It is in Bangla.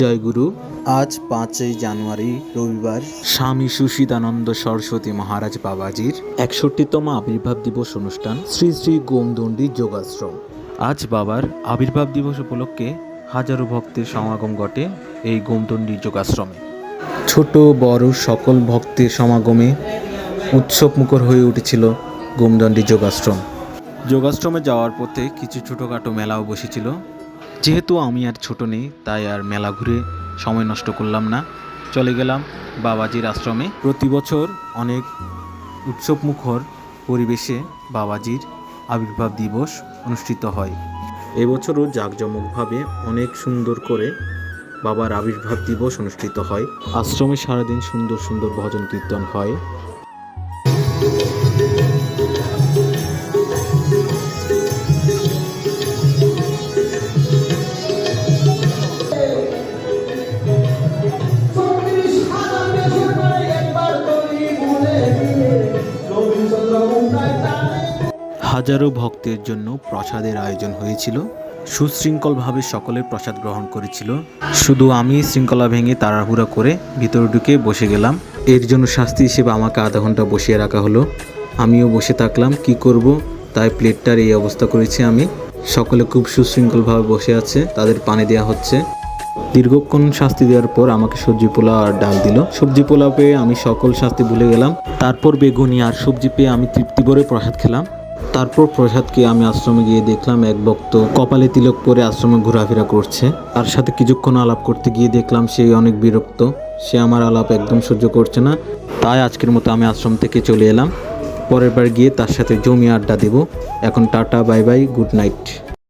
জয়গুরু। আজ পাঁচই জানুয়ারি রবিবার। স্বামী সুশীদানন্দ সরস্বতী মহারাজ বাবাজির একষট্টিতম আবির্ভাব দিবস অনুষ্ঠান শ্রী শ্রী গোমদণ্ডী যোগাশ্রম। আজ বাবার আবির্ভাব দিবস উপলক্ষে হাজারো ভক্তের সমাগম ঘটে এই গোমদণ্ডী যোগাশ্রমে। ছোট বড় সকল ভক্তের সমাগমে উৎসব মুখর হয়ে উঠেছিল গোমদণ্ডী যোগাশ্রম। যোগাশ্রমে যাওয়ার পথে কিছু ছোটোখাটো মেলাও বসেছিল। যেহেতু আমি আর ছোট নেই, তাই আর মেলা ঘুরে সময় নষ্ট করলাম না। চলে গেলাম বাবাজির আশ্রমে। প্রতি বছর অনেক উৎসবমুখর পরিবেশে বাবাজির আবির্ভাব দিবস অনুষ্ঠিত হয়। এবছরও জাঁকজমকভাবে অনেক সুন্দর করে বাবার আবির্ভাব দিবস অনুষ্ঠিত হয়। আশ্রমে সারাদিন সুন্দর সুন্দর ভজন কীর্তন হয়। হাজারো ভক্তের জন্য প্রসাদের আয়োজন হয়েছিল। সুশৃঙ্খলভাবে সকলে প্রসাদ গ্রহণ করেছিল। শুধু আমি শৃঙ্খলা ভেঙে তাড়াহুড়া করে ভিতরে ঢুকে বসে গেলাম। এর জন্য শাস্তি হিসেবে আমাকে আধা ঘণ্টা বসিয়ে রাখা হলো। আমিও বসে থাকলাম, কি করব? তাই প্লেটটার এই অবস্থা করেছি আমি। সকলে খুব সুশৃঙ্খলভাবে বসে আছে, তাদের পানি দেওয়া হচ্ছে। দীর্ঘক্ষণ শাস্তি দেওয়ার পর আমাকে সবজি পোলা আর ডাল দিল। সবজি পোলা পেয়ে আমি সকল শাস্তি ভুলে গেলাম। তারপর বেগুনি আর সবজি পেয়ে আমি তৃপ্তি ভরে প্রসাদ খেলাম। তারপর প্রসাদকে আমি আশ্রমে গিয়ে দেখলাম এক ভক্ত কপালে তিলক পরে আশ্রমে ঘোরাফেরা করছে। তার সাথে কিছুক্ষণ আলাপ করতে গিয়ে দেখলাম সে অনেক বিরক্ত। সে আমার আলাপ একদম সহ্য করছে না। তাই আজকের মতো আমি আশ্রম থেকে চলে এলাম। পরের বার গিয়ে তার সাথে জমি আড্ডা দেব। এখন tata, bye bye, good night.